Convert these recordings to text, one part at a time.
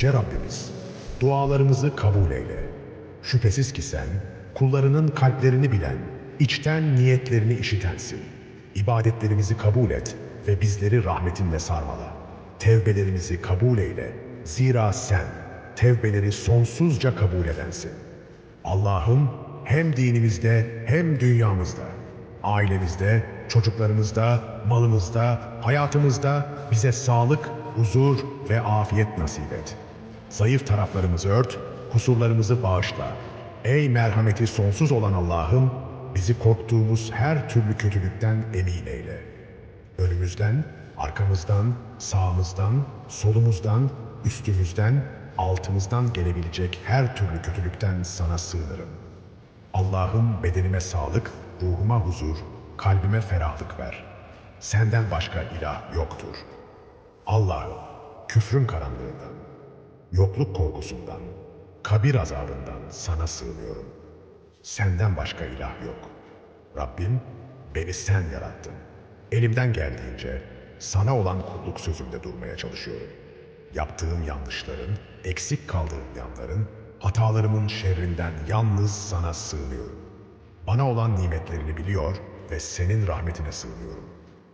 Yüce Rabbimiz, dualarımızı kabul eyle. Şüphesiz ki sen, kullarının kalplerini bilen, içten niyetlerini işitensin. İbadetlerimizi kabul et ve bizleri rahmetinle sarmala. Tevbelerimizi kabul eyle. Zira sen, tevbeleri sonsuzca kabul edensin. Allah'ım hem dinimizde hem dünyamızda, ailemizde, çocuklarımızda, malımızda, hayatımızda bize sağlık, huzur ve afiyet nasip et. Zayıf taraflarımızı ört, kusurlarımızı bağışla. Ey merhameti sonsuz olan Allah'ım, bizi korktuğumuz her türlü kötülükten emin eyle. Önümüzden, arkamızdan, sağımızdan, solumuzdan, üstümüzden, altımızdan gelebilecek her türlü kötülükten sana sığınırım. Allah'ım bedenime sağlık, ruhuma huzur, kalbime ferahlık ver. Senden başka ilah yoktur. Allah'ım küfrün karanlığından, yokluk korkusundan, kabir azabından sana sığınıyorum. Senden başka ilah yok. Rabbim beni sen yarattın. Elimden geldiğince sana olan kulluk sözümde durmaya çalışıyorum. Yaptığım yanlışların, eksik kaldığım yanların, hatalarımın şerrinden yalnız sana sığınıyorum. Bana olan nimetlerini biliyor ve senin rahmetine sığınıyorum.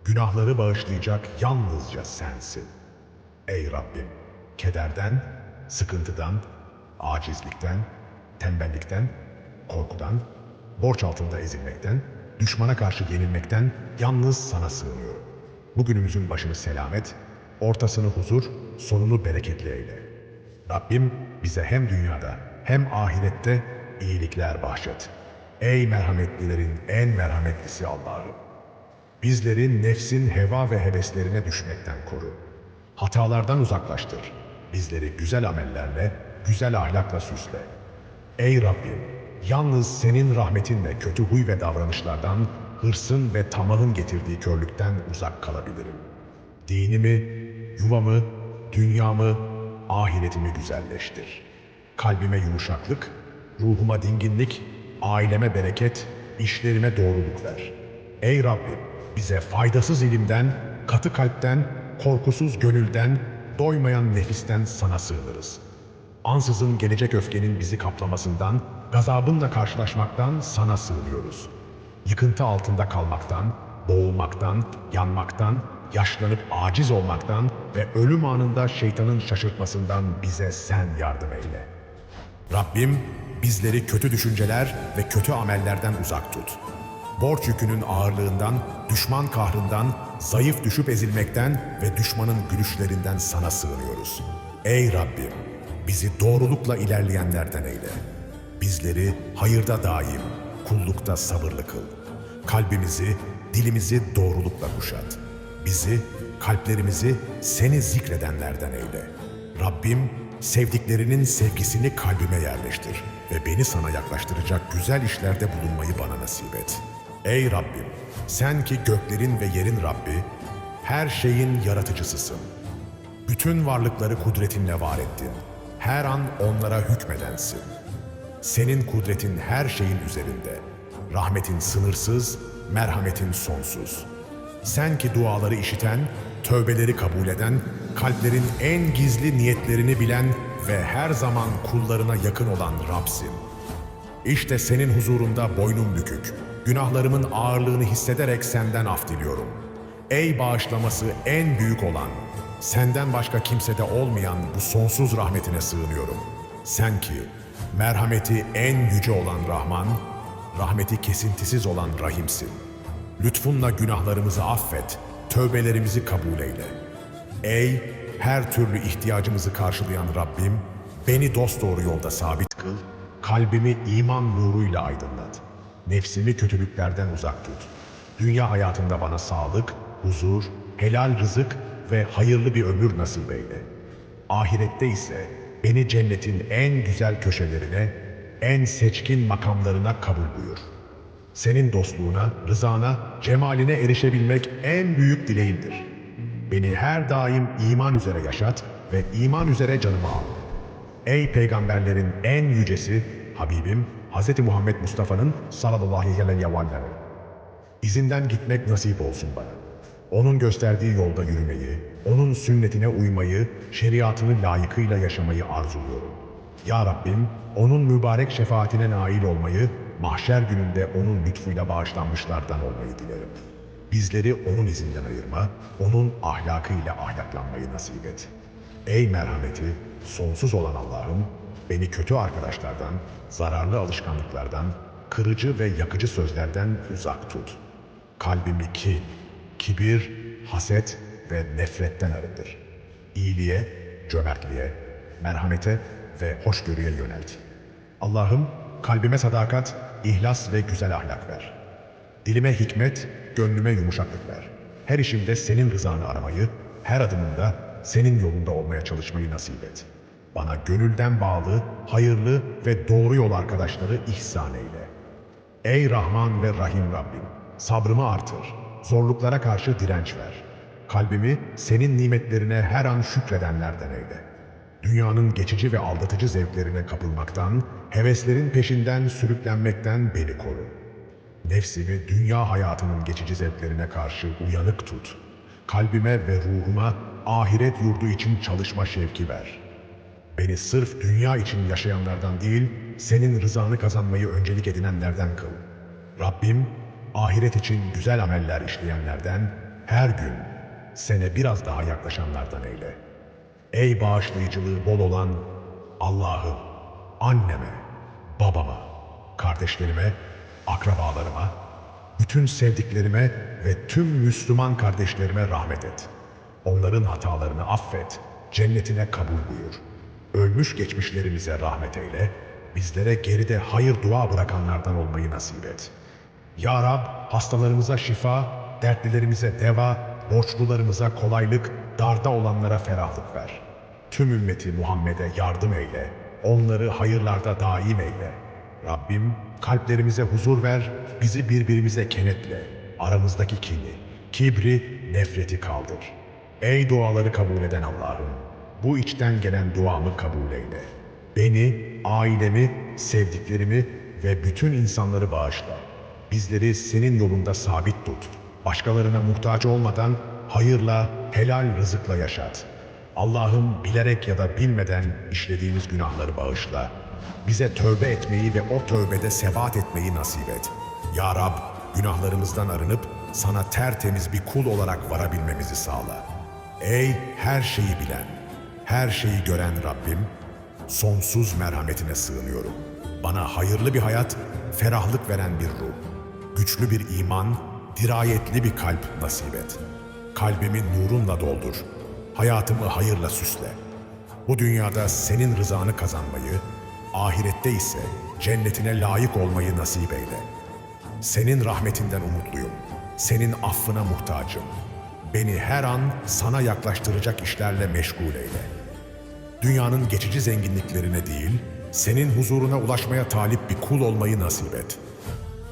Günahları bağışlayacak yalnızca sensin. Ey Rabbim, kederden, sıkıntıdan, acizlikten, tembellikten, korkudan, borç altında ezilmekten, düşmana karşı yenilmekten yalnız sana sığınıyorum. Bugünümüzün başını selamet, ortasını huzur, sonunu bereketli eyle. Rabbim bize hem dünyada hem ahirette iyilikler bahşet. Ey merhametlilerin en merhametlisi Allah'ım. Bizleri nefsin heva ve heveslerine düşmekten koru. Hatalardan uzaklaştır. Bizleri güzel amellerle, güzel ahlakla süsle. Ey Rabbim, yalnız senin rahmetinle kötü huy ve davranışlardan, hırsın ve tamahın getirdiği körlükten uzak kalabilirim. Dinimi, yuvamı, dünyamı, ahiretimi güzelleştir. Kalbime yumuşaklık, ruhuma dinginlik, aileme bereket, işlerime doğruluk ver. Ey Rabbim, bize faydasız ilimden, katı kalpten, korkusuz gönülden, doymayan nefisten sana sığınırız. Ansızın gelecek öfkenin bizi kaplamasından, gazabınla karşılaşmaktan sana sığınıyoruz. Yıkıntı altında kalmaktan, boğulmaktan, yanmaktan, yaşlanıp aciz olmaktan ve ölüm anında şeytanın şaşırtmasından bize sen yardım eyle. Rabbim bizleri kötü düşünceler ve kötü amellerden uzak tut. Borç yükünün ağırlığından, düşman kahrından, zayıf düşüp ezilmekten ve düşmanın gülüşlerinden sana sığınıyoruz. Ey Rabbim, bizi doğrulukla ilerleyenlerden eyle. Bizleri hayırda daim, kullukta sabırlı kıl. Kalbimizi, dilimizi doğrulukla kuşat. Bizi, kalplerimizi seni zikredenlerden eyle. Rabbim, sevdiklerinin sevgisini kalbime yerleştir ve beni sana yaklaştıracak güzel işlerde bulunmayı bana nasip et. Ey Rabbim, sen ki göklerin ve yerin Rabbi, her şeyin yaratıcısısın. Bütün varlıkları kudretinle var ettin. Her an onlara hükmedensin. Senin kudretin her şeyin üzerinde. Rahmetin sınırsız, merhametin sonsuz. Sen ki duaları işiten, tövbeleri kabul eden, kalplerin en gizli niyetlerini bilen ve her zaman kullarına yakın olan Rab'sin. İşte senin huzurunda boynum bükük, günahlarımın ağırlığını hissederek senden af diliyorum. Ey bağışlaması en büyük olan, senden başka kimsede olmayan bu sonsuz rahmetine sığınıyorum. Sen ki merhameti en yüce olan Rahman, rahmeti kesintisiz olan Rahimsin. Lütfunla günahlarımızı affet, tövbelerimizi kabul eyle. Ey her türlü ihtiyacımızı karşılayan Rabbim, beni dosdoğru yolda sabit kıl, kalbimi iman nuruyla aydınlat. Nefsimi kötülüklerden uzak tut. Dünya hayatında bana sağlık, huzur, helal rızık ve hayırlı bir ömür nasip eyle. Ahirette ise beni cennetin en güzel köşelerine, en seçkin makamlarına kabul buyur. Senin dostluğuna, rızana, cemaline erişebilmek en büyük dileğimdir. Beni her daim iman üzere yaşat ve iman üzere canımı al. Ey peygamberlerin en yücesi Habibim Hz. Muhammed Mustafa'nın sallallahu aleyhi ve İzinden gitmek nasip olsun bana. Onun gösterdiği yolda yürümeyi, onun sünnetine uymayı, şeriatını layıkıyla yaşamayı arzuluyorum. Ya Rabbim, onun mübarek şefaatine nail olmayı, mahşer gününde onun lütfuyla bağışlanmışlardan olmayı dilerim. Bizleri onun izinden ayırma, onun ahlakıyla ahlaklanmayı nasip et. Ey merhameti, sonsuz olan Allah'ım, beni kötü arkadaşlardan, zararlı alışkanlıklardan, kırıcı ve yakıcı sözlerden uzak tut. Kalbimi kin, kibir, haset ve nefretten arındır. İyiliğe, cömertliğe, merhamete ve hoşgörüye yönelt. Allah'ım kalbime sadakat, ihlas ve güzel ahlak ver. Dilime hikmet, gönlüme yumuşaklık ver. Her işimde senin rızanı aramayı, her adımımda senin yolunda olmaya çalışmayı nasip et. Bana gönülden bağlı, hayırlı ve doğru yol arkadaşları ihsan eyle. Ey Rahman ve Rahim Rabbim, sabrımı artır, zorluklara karşı direnç ver. Kalbimi senin nimetlerine her an şükredenlerden eyle. Dünyanın geçici ve aldatıcı zevklerine kapılmaktan, heveslerin peşinden sürüklenmekten beni koru. Nefsimi dünya hayatının geçici zevklerine karşı uyanık tut. Kalbime ve ruhuma ahiret yurdu için çalışma şevki ver. Beni sırf dünya için yaşayanlardan değil, senin rızanı kazanmayı öncelik edinenlerden kıl. Rabbim, ahiret için güzel ameller işleyenlerden, her gün sene biraz daha yaklaşanlardan eyle. Ey bağışlayıcılığı bol olan Allah'ım, anneme, babama, kardeşlerime, akrabalarıma, bütün sevdiklerime ve tüm Müslüman kardeşlerime rahmet et. Onların hatalarını affet, cennetine kabul buyur. Ölmüş geçmişlerimize rahmet eyle, bizlere geride hayır dua bırakanlardan olmayı nasip et. Ya Rab, hastalarımıza şifa, dertlilerimize deva, borçlularımıza kolaylık, darda olanlara ferahlık ver. Tüm ümmeti Muhammed'e yardım eyle, onları hayırlarda daim eyle. Rabbim kalplerimize huzur ver, bizi birbirimize kenetle, aramızdaki kini, kibri, nefreti kaldır. Ey duaları kabul eden Allah'ım, bu içten gelen duamı kabul eyle. Beni, ailemi, sevdiklerimi ve bütün insanları bağışla. Bizleri senin yolunda sabit tut. Başkalarına muhtaç olmadan hayırla, helal rızıkla yaşat. Allah'ım bilerek ya da bilmeden işlediğimiz günahları bağışla. Bize tövbe etmeyi ve o tövbede sebat etmeyi nasip et. Ya Rab, günahlarımızdan arınıp sana tertemiz bir kul olarak varabilmemizi sağla. Ey her şeyi bilen, her şeyi gören Rabbim, sonsuz merhametine sığınıyorum. Bana hayırlı bir hayat, ferahlık veren bir ruh, güçlü bir iman, dirayetli bir kalp nasip et. Kalbimi nurunla doldur, hayatımı hayırla süsle. Bu dünyada senin rızanı kazanmayı, ahirette ise cennetine layık olmayı nasip eyle. Senin rahmetinden umutluyum, senin affına muhtacım. Beni her an sana yaklaştıracak işlerle meşgul eyle. Dünyanın geçici zenginliklerine değil, senin huzuruna ulaşmaya talip bir kul olmayı nasip et.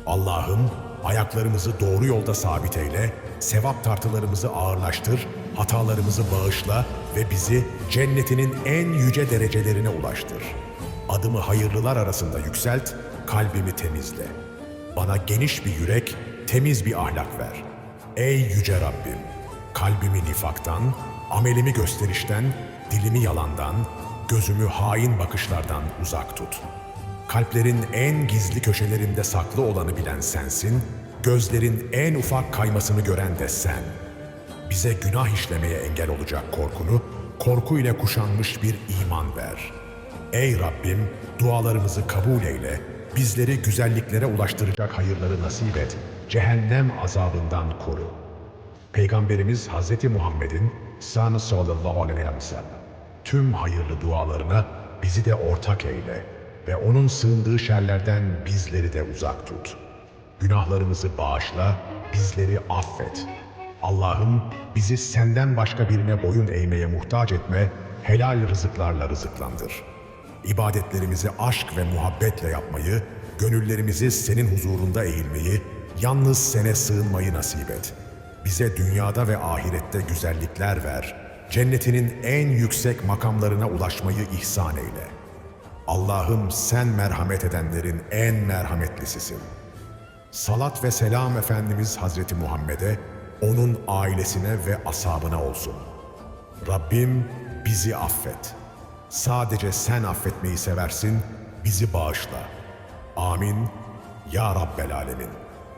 Allah'ım ayaklarımızı doğru yolda sabit eyle, sevap tartılarımızı ağırlaştır, hatalarımızı bağışla ve bizi cennetinin en yüce derecelerine ulaştır. Adımı hayırlılar arasında yükselt, kalbimi temizle. Bana geniş bir yürek, temiz bir ahlak ver. Ey yüce Rabbim, kalbimi nifaktan, amelimi gösterişten, dilimi yalandan, gözümü hain bakışlardan uzak tut. Kalplerin en gizli köşelerinde saklı olanı bilen sensin, gözlerin en ufak kaymasını gören de sen. Bize günah işlemeye engel olacak korkunu, korku ile kuşanmış bir iman ver. Ey Rabbim, dualarımızı kabul eyle, bizleri güzelliklere ulaştıracak hayırları nasip et, cehennem azabından koru. Peygamberimiz Hz. Muhammed'in sanı sallallahu aleyhi ve sellem tüm hayırlı dualarına bizi de ortak eyle ve onun sığındığı şerlerden bizleri de uzak tut. Günahlarımızı bağışla, bizleri affet. Allah'ım bizi senden başka birine boyun eğmeye muhtaç etme, helal rızıklarla rızıklandır. İbadetlerimizi aşk ve muhabbetle yapmayı, gönüllerimizi senin huzurunda eğilmeyi, yalnız sene sığınmayı nasip et. Bize dünyada ve ahirette güzellikler ver, cennetinin en yüksek makamlarına ulaşmayı ihsan eyle. Allah'ım sen merhamet edenlerin en merhametlisisin. Salat ve selam Efendimiz Hazreti Muhammed'e, onun ailesine ve asabına olsun. Rabbim bizi affet. Sadece sen affetmeyi seversin, bizi bağışla. Amin. Ya Rabbel Alemin.